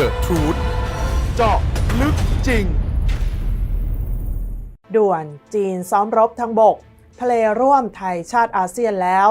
The Truth เจาะลึกจริง ด่วนจีนซ้อมรบทางบก ทะเลร่วมไทยชาติอาเซียนแล้ว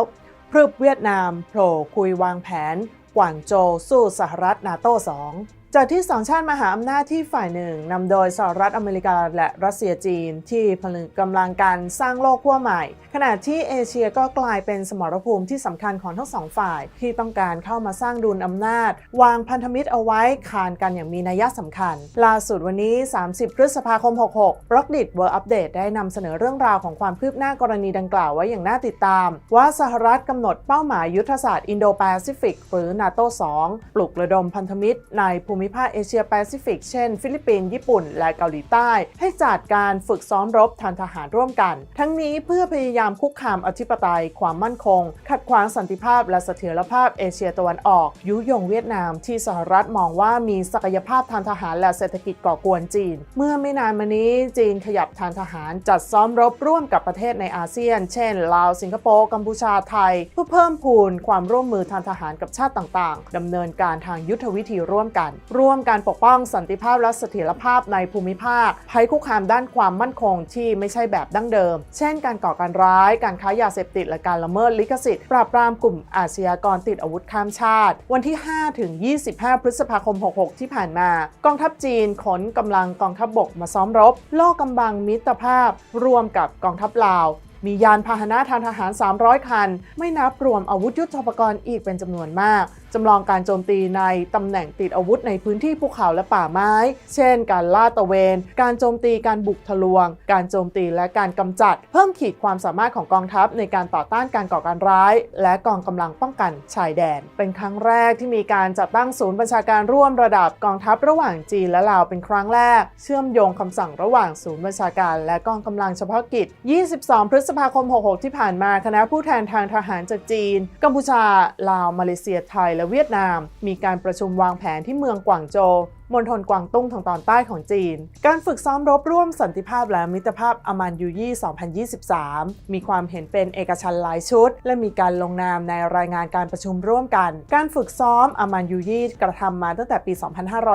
พรึบเวียดนามโผล่คุยวางแผน กวางโจวสู้สหรัฐนาโต้2 จากที่สองชาติมหาอำนาจที่ฝ่ายหนึ่งนำโดยสหรัฐอเมริกาและรัสเซียจีนที่ผลึกกำลังการสร้างโลกขั้วใหม่ ขณะที่เอเชียก็กลายเป็นสมรภูมิที่สำคัญของทั้งสองฝ่าย ที่ต้องการเข้ามาสร้างดุลอำนาจ วางพันธมิตรเอาไว้คานกันอย่างมีนัยสำคัญ ล่าสุดวันนี้ 30 พฤษภาคม 66 b r o c k d i t World Update ได้นำเสนอเรื่องราวของความคืบหน้ากรณีดังกล่าวไว้อย่างน่าติดตาม ว่าสหรัฐกำหนดเป้าหมายยุทธศาสตร์อินโดแปซิฟิกหรือนาโต2ปลุกระดมพันธมิตรในภูมิภาคเอเชียแปซิฟิกเช่น ฟิลิปปินส์ญี่ปุ่น และเกาหลีใต้ ให้จัดการฝึกซ้อมรบทางทหารร่วมกัน ทั้งนี้เพื่อพยายามคุกคามอธิปไตย ความมั่นคง ขัดขวางสันติภาพและเสถียรภาพเอเชียตะวันออก ยุยงเวียดนามที่สหรัฐมองว่ามีศักยภาพทางทหารและเศรษฐกิจก่อกวนจีน เมื่อไม่นานมานี้จีนขยับทางทหารจัดซ้อมรบร่วมกับประเทศในอาเซียน เช่น ลาว สิงคโปร์ กัมพูชา ไทย เพื่อเพิ่มพูนความร่วมมือทางทหารกับชาติต่างๆ ดำเนินการทางยุทธวิธีร่วมกันร่วมการปกป้องสันติภาพและเสถียรภาพในภูมิภาค ภัยคุกคามด้านความมั่นคงที่ไม่ใช่แบบดั้งเดิม เช่น การก่อการร้าย การค้ายาเสพติด และการละเมิดลิขสิทธิ์ ปราบปรามกลุ่มอาชญากรติดอาวุธข้ามชาติ วันที่ 5 ถึง 25 พฤษภาคม 66 ที่ผ่านมา กองทัพจีนขนกำลังกองทัพบบกมาซ้อมรบโลกกำบังมิตรภาพร่วมกับกองทัพลาว มียานพาหนะทางทหาร 300 คัน ไม่นับรวมอาวุธยุทโธปกรณ์อีกเป็นจำนวนมาก จำลองการโจมตีในตำแหน่งติดอาวุธในพื้นที่ภูเขาและป่าไม้ เช่น การล่าตระเวน การโจมตีการบุกทะลวง การโจมตีและการกำจัด เพิ่มขีดความสามารถของกองทัพในการต่อต้านการก่อการร้าย และกองกำลังป้องกันชายแดน เป็นครั้งแรกที่มีการจัดตั้งศูนย์บัญชาการร่วมระดับกองทัพระหว่างจีนและลาวเป็นครั้งแรก เชื่อมโยงคำสั่งระหว่างศูนย์บัญชาการ และกองกำลังเฉพาะกิจ 22 พฤษภาคม 66 ที่ผ่านมาคณะผู้แทนทางทหารจากจีน กัมพูชา ลาว มาเลเซีย ไทย และเวียดนาม มีการประชุมวางแผนที่เมืองกวางโจว มณฑลกวางตุ้งทางตอนใต้ของจีน การฝึกซ้อมรบร่วมสันติภาพและมิตรภาพอามันยูยี่ 2023 มีความเห็นเป็นเอกชันหลายชุด และมีการลงนามในรายงานการประชุมร่วมกัน การฝึกซ้อมอามันยูยี่กระทำมาตั้งแต่ปี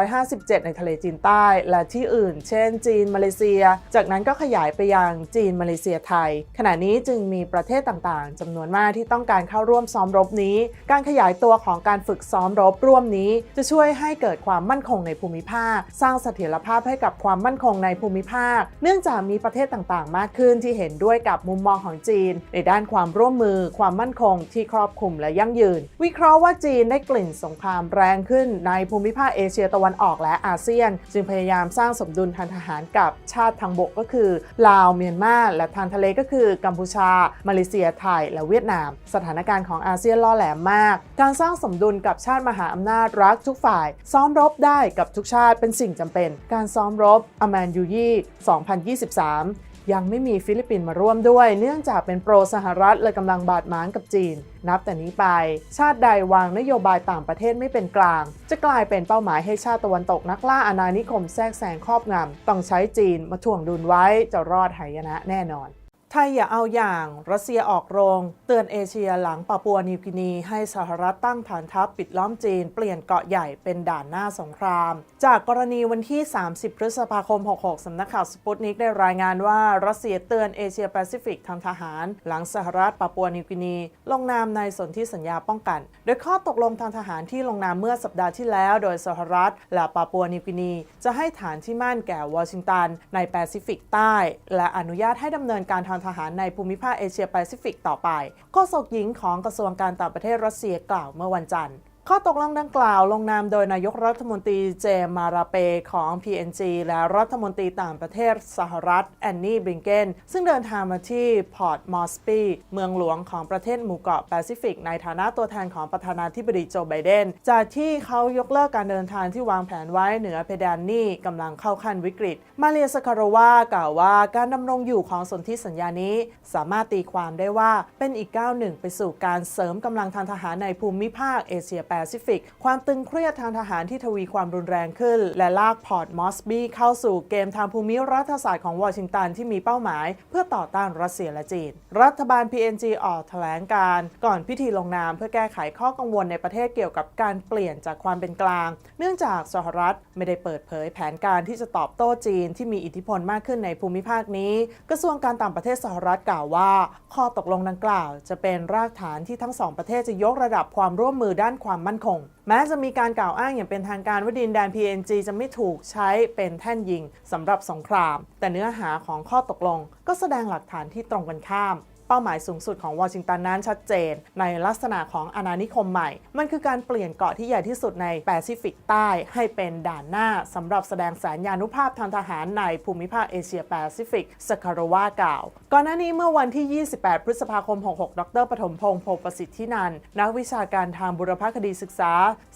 2557 ในทะเลจีนใต้ และที่อื่น เช่น จีนมาเลเซีย จากนั้นก็ขยายไปยังจีนมาเลเซียไทย ขณะนี้จึงมีประเทศต่างๆจำนวนมากที่ต้องการเข้าร่วมซ้อมรบนี้ การขยายตัวของการฝึกซ้อมรบร่วมนี้ จะช่วยให้เกิดความมั่นคงในภูมิภาค สร้างเสถียรภาพให้กับความมั่นคงในภูมิภาค เนื่องจากมีประเทศต่างๆ มากขึ้นที่เห็นด้วยกับมุมมองของจีน ในด้านความร่วมมือ ความมั่นคงที่ครอบคลุมและยั่งยืน วิเคราะห์ว่าจีนได้กลิ่นสงครามแรงขึ้นในภูมิภาคเอเชียตะวันออกและอาเซียน จึงพยายามสร้างสมดุลทางทหารกับชาติทางบกก็คือ ลาวเมียนมาและทางทะเลก็คือ กัมพูชา มาเลเซียไทย และเวียดนาม สถานการณ์ของอาเซียนล่อแหลมมาก การสร้างสมดุลกับชาติมหาอำนาจรักทุกฝ่าย ซ้อมรบได้กับทุกชาติเป็นสิ่งจำเป็น การซ้อมรบอแมนยูยี่2023 ยังไม่มีฟิลิปปินส์มาร่วมด้วย เนื่องจากเป็นโปรสหรัฐและกำลังบาดหมางกับจีน นับแต่นี้ไป ชาติใดวางนโยบายต่างประเทศไม่เป็นกลาง จะกลายเป็นเป้าหมายให้ชาติตะวันตกนักล่าอาณานิคมแทรกแซงครอบงำต้องใช้จีนมาถ่วงดุลไว้จะรอดหายนะแน่นอน ไทยอย่าเอาอย่างรัสเซียออกโรง เตือนเอเชียหลังปาปัวนิวกินี ให้สหรัฐตั้งฐานทัพปิดล้อมจีน เปลี่ยนเกาะใหญ่เป็นด่านหน้าสงคราม จากกรณีวันที่ 30 พฤษภาคม 66 สำนักข่าวสปุตนิกได้รายงานว่ารัสเซียเตือนเอเชียแปซิฟิกทางทหาร หลังสหรัฐปาปัวนิวกินี ลงนามในสนธิสัญญาป้องกัน โดยข้อตกลงทางทหารที่ลงนามเมื่อสัปดาห์ที่แล้ว โดยสหรัฐและปาปัวนิวกินี จะให้ฐานที่มั่นแก่วอชิงตันในแปซิฟิกใต้ และอนุญาตให้ดำเนินการทางทหารในภูมิภาคเอเชียแปซิฟิกต่อไปโฆษกหญิงของกระทรวงการต่างประเทศรัสเซียกล่าวเมื่อวันจันทร์ ข้อตกลงดังกล่าวลงนามโดยนายกรัฐมนตรีเจมาราเปของ PNG และรัฐมนตรีต่างประเทศสหรัฐแอนนี่บริงเกนซึ่งเดินทางมาที่พอร์ตมอสปีเมืองหลวงของประเทศหมู่เกาะแปซิฟิก ในฐานะตัวแทนของประธานาธิบดีโจไบเดน จากที่เขายกเลิกการเดินทางที่วางแผนไว้เหนือเพดานหนี้กำลังเข้าขั้นวิกฤต มาเรียสคารวากล่าวว่าการดำรงอยู่ของสนธิสัญญานี้ สามารถตีความได้ว่าเป็นอีกก้าวหนึ่งไปสู่การเสริมกำลังทางทหารในภูมิภาคเอเชียแปซิฟิก ความตึงเครียดทางทหารที่ทวีความรุนแรงขึ้น และลากพอร์ตมอสบีเข้าสู่เกมทางภูมิรัฐศาสตร์ของวอชิงตันที่มีเป้าหมาย เพื่อต่อต้านรัสเซียและจีน รัฐบาล PNG ออกแถลงการก่อนพิธีลงนามเพื่อแก้ไขข้อกังวลในประเทศเกี่ยวกับการเปลี่ยนจากความเป็นกลาง เนื่องจากสหรัฐไม่ได้เปิดเผยแผนการที่จะตอบโต้จีนที่มีอิทธิพลมากขึ้นในภูมิภาคนี้ กระทรวงการต่างประเทศสหรัฐกล่าวว่า ข้อตกลงดังกล่าว จะเป็นรากฐานที่ทั้งสองประเทศจะยกระดับความร่วมมือด้านความมั่นคง แม้จะมีการกล่าวอ้างอย่างเป็นทางการว่าดินแดน PNG จะไม่ถูกใช้เป็นแท่นยิงสำหรับสงคราม แต่เนื้อหาของข้อตกลงก็แสดงหลักฐานที่ตรงกันข้าม เป้าหมายสูงสุดของวอชิงตันนั้นชัดเจน ในลักษณะของอาณานิคมใหม่ มันคือการเปลี่ยนเกาะที่ใหญ่ที่สุดในแปซิฟิกใต้ให้เป็นด่านหน้าสำหรับแสดงสัญญานุภาพทางทหารในภูมิภาคเอเชียแปซิฟิกสคารวากล่าว ก่อนหน้านี้เมื่อวันที่ 28 พฤษภาคม 66 ดรปฐมพงศ์โพประสิทธินันนักวิชาการทางบุรพคดีศึกษา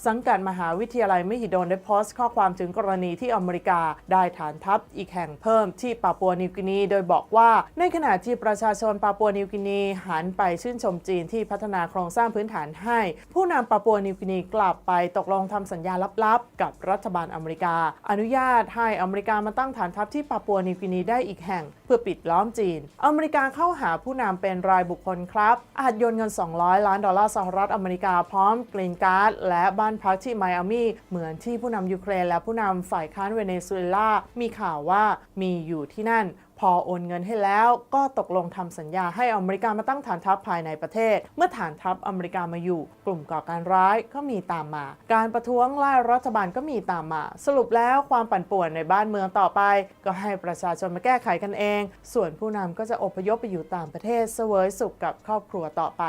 สังกัดมหาวิทยาลัยมหิดลได้โพสต์ข้อความถึงกรณีที่อเมริกาได้ฐานทัพอีกแห่งเพิ่มที่ปาปัวนิวกินี โดยบอกว่าในขณะที่ประชาชนปาปัวนิววกินีหันไปชื่นชมจีนที่พัฒนาโครงสร้างพื้นฐานให้ ผู้นำปาปัวนิวกินีกลับไปตกลงทำสัญญาลับๆ กับรัฐบาลอเมริกา อนุญาตให้อเมริกามาตั้งฐานทัพที่ปาปัวนิวกินีได้อีกแห่ง เพื่อปิดล้อมจีน อเมริกาเข้าหาผู้นำเป็นรายบุคคลครับอาจโยนเงิน 200 ล้านดอลลาร์สหรัฐอเมริกาพร้อมกรีนการ์ดและบ้านพักที่ไมอามีเหมือนที่ผู้นำยูเครนและผู้นำฝ่ายค้านเวเนซุเอลามีข่าวว่ามีอยู่ที่นั่น พอโอนเงินให้แล้วก็ตกลงทำสัญญาให้อเมริกามาตั้งฐานทัพภายในประเทศ เมื่อฐานทัพอเมริกามาอยู่ กลุ่มก่อการร้ายก็มีตามมา การประท้วงไล่รัฐบาลก็มีตามมา สรุปแล้วความปั่นป่วนในบ้านเมืองต่อไป ก็ให้ประชาชนมาแก้ไขกันเอง ส่วนผู้นำก็จะอพยพไปอยู่ต่างประเทศเสวยสุขกับครอบครัวต่อไป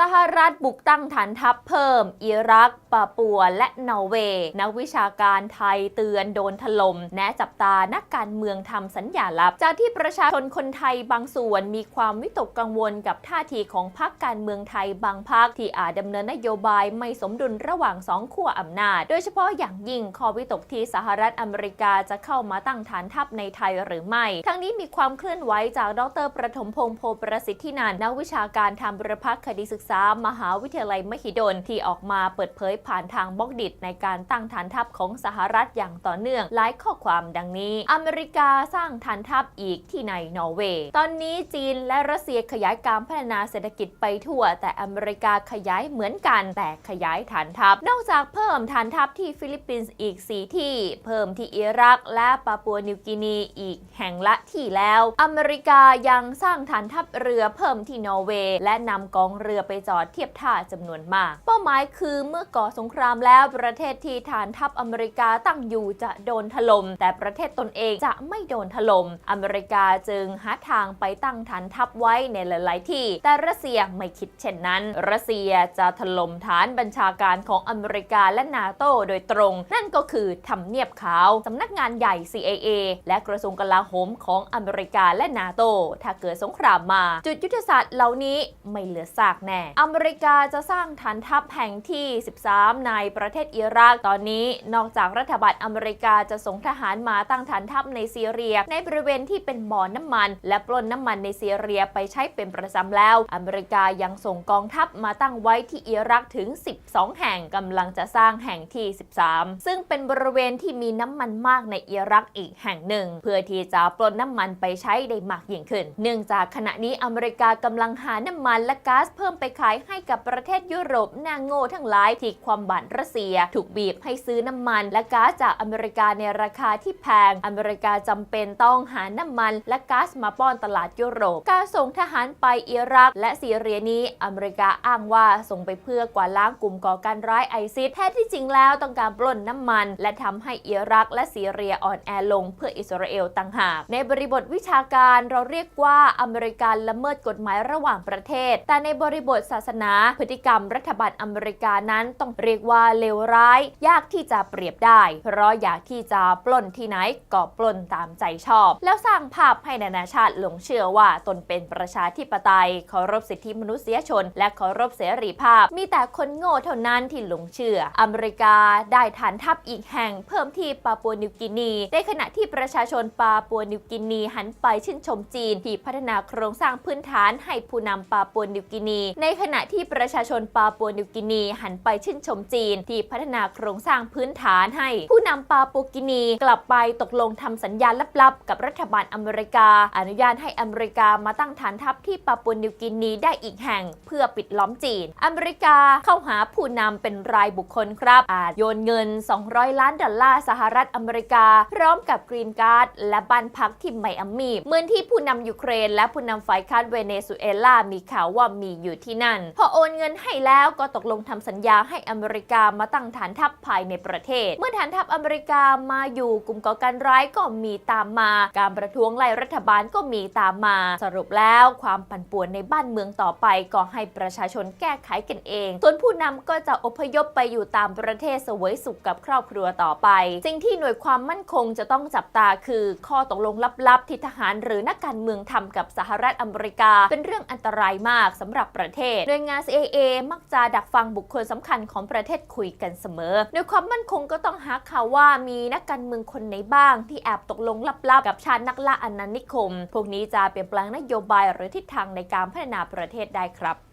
สหรัฐบุกตั้งฐานทัพเพิ่ม อิรัก ปาปัว และนอร์เวย์ นักวิชาการไทยเตือนโดนถล่มแนะจับตานักการเมืองทำสัญญาลับ จากที่ประชาชนคนไทยบางส่วนมีความวิตกกังวลกับท่าทีของพรรคการเมืองไทยบางพรรคที่อาจดำเนินนโยบายไม่สมดุลระหว่างสองขั้วอำนาจ โดยเฉพาะอย่างยิ่งข้อวิตกที่สหรัฐอเมริกาจะเข้ามาตั้งฐานทัพในไทยหรือไม่ ทั้งนี้มีความเคลื่อนไหวจากดรประถมพงษ์โพประสิทธินันนักวิชาการทางบุรพคดีศึกษามหาวิทยาลัยมหิดล ที่ออกมาเปิดเผยผ่านทางบล็อกดิในการตั้งฐานทัพของสหรัฐอย่างต่อเนื่อง หลายข้อความดังนี้ อเมริกาสร้างฐานทัพอีกที่ในนอร์เวย์ ตอนนี้จีนและรัสเซียขยายการพัฒนาเศรษฐกิจไปทั่ว แต่อเมริกาขยายเหมือนกันแต่ขยายฐานทัพ นอกจากเพิ่มฐานทัพที่ฟิลิปปินส์อีก 4 ที่ เพิ่มที่อิรัก และปาปัวนิวกินีอีกแห่งละที่แล้ว อเมริกายังสร้างฐานทัพเรือเพิ่มที่นอร์เวย์และนำกองเรือไปจอดเทียบท่าจำนวนมาก เป้าหมายคือเมื่อก่อสงครามแล้วประเทศที่ฐานทัพอเมริกาตั้งอยู่จะโดนถล่มแต่ประเทศตนเองจะไม่โดนถล่มอเมริกาจึงหาทางไปตั้งฐานทัพไว้ในหลาย ๆ ที่ แต่รัสเซียไม่คิดเช่นนั้น รัสเซียจะถล่มฐานบัญชาการของอเมริกาและนาโตโดยตรง นั่นก็คือทำเนียบขาวสำนักงานใหญ่ CIA และกระทรวงกลาโหมของอเมริกาและนาโตถ้าเกิดสงครามมา จุดยุทธศาสตร์เหล่านี้ไม่เหลือซากแน่อเมริกาจะสร้างฐานทัพแห่งที่ 13 ในประเทศอิรักตอนนี้ นอกจากรัฐบาลอเมริกาจะส่งทหารมาตั้งฐานทัพในซีเรีย ในบริเวณที่เป็นบ่อนน้ำมัน และปล้นน้ำมันในซีเรียไปใช้เป็นประจำแล้ว อเมริกายังส่งกองทัพมาตั้งไว้ที่อิรักถึง 12 แห่งกำลังจะสร้างแห่งที่ 13 ซึ่งเป็นบริเวณที่มีน้ำมันมากในอิรักอีกแห่งหนึ่ง เพื่อที่จะปล้นน้ำมันไปใช้ได้มากยิ่งขึ้น เนื่องจากขณะนี้อเมริกากำลังหาน้ำมันและก๊าซเพิ่มไปขายให้กับประเทศยุโรปนางโง่ทั้งหลายที่ความบัตรรัสเซีย ถูกบีบให้ซื้อน้ำมัน และก๊าซจากอเมริกาในราคาที่แพง อเมริกาจำเป็นต้องหาน้ำมัน และก๊าซมาป้อนตลาดยุโรป การส่งทหารไปอิรัก และซีเรียนี้อเมริกาอ้างว่าส่งไปเพื่อกวาดล้างกลุ่มก่อการร้ายไอซิสแท้ที่จริงแล้วต้องการปล้นน้ำมัน และทำให้อิรัก และซีเรียอ่อนแอลงเพื่ออิสราเอลต่างหาก ในบริบทวิชาการเราเรียกว่าอเมริกันละเมิดกฎหมายระหว่างประเทศ แต่ในบริบททศาสนา พฤติกรรมรัฐบาลอเมริกานั้นต้องเรียกว่าเลวร้าย ยากที่จะเปรียบได้ เพราะอยากที่จะปล้นที่ไหนก็ปล้นตามใจชอบ แล้วสร้างภาพให้นานาชาติหลงเชื่อว่าตนเป็นประชาธิปไตยเคารพสิทธิมนุษยชน และเคารพเสรีภาพ มีแต่คนโง่เท่านั้นที่หลงเชื่อ อเมริกาได้ฐานทัพอีกแห่งเพิ่มที่ปาปัวนิวกินี ในขณะที่ประชาชนปาปัวนิวกินีหันไปชื่นชมจีนที่พัฒนาโครงสร้างพื้นฐานให้ผู้นำปาปัวนิวกินี ในขณะที่ประชาชนปาปัวนิวกินีหันไปชื่นชมจีน ที่พัฒนาโครงสร้างพื้นฐานให้ ผู้นำปาปัวกินีกลับไปตกลงทำสัญญาลับๆ กับรัฐบาลอเมริกา อนุญาตให้อเมริกามาตั้งฐานทัพที่ปาปัวนิวกินีได้อีกแห่ง เพื่อปิดล้อมจีน อเมริกาเข้าหาผู้นำเป็นรายบุคคลครับอาจโยนเงิน 200 ล้านดอลลาร์สหรัฐอเมริกา พร้อมกับกรีนการ์ดและบ้านพักที่ไมอามีเหมือนที่ผู้นำยูเครน และผู้นำฝ่ายค้านเวเนซุเอลามีข่าวว่ามีอยู่ที่นั่น พอโอนเงินให้แล้วก็ตกลงทำสัญญาให้อเมริกามาตั้งฐานทัพภายในประเทศ เมื่อฐานทัพอเมริกามาอยู่กลุ่มก่อการร้ายก็มีตามมา การประท้วงไล่รัฐบาลก็มีตามมา สรุปแล้วความปั่นป่วนในบ้านเมืองต่อไปก็ให้ประชาชนแก้ไขกันเอง ส่วนผู้นำก็จะอพยพไปอยู่ตามประเทศสวยสุขกับครอบครัวต่อไป สิ่งที่หน่วยความมั่นคงจะต้องจับตาคือ ข้อตกลงลับๆที่ทหารหรือนักการเมืองทำกับสหรัฐอเมริกา เป็นเรื่องอันตรายมากสำหรับประเทศโดยงาน CIA มักจะดักฟังบุคคลสำคัญของประเทศคุยกันเสมอโดยความมั่นคงก็ต้องหาข่าวว่ามีนักการเมืองคนไหนบ้าง ที่แอบตกลงลับๆ กับชาตินักล่าอาณานิคม พวกนี้จะเปลี่ยนแปลงนโยบายหรือทิศทางในการพัฒนาประเทศได้ครับ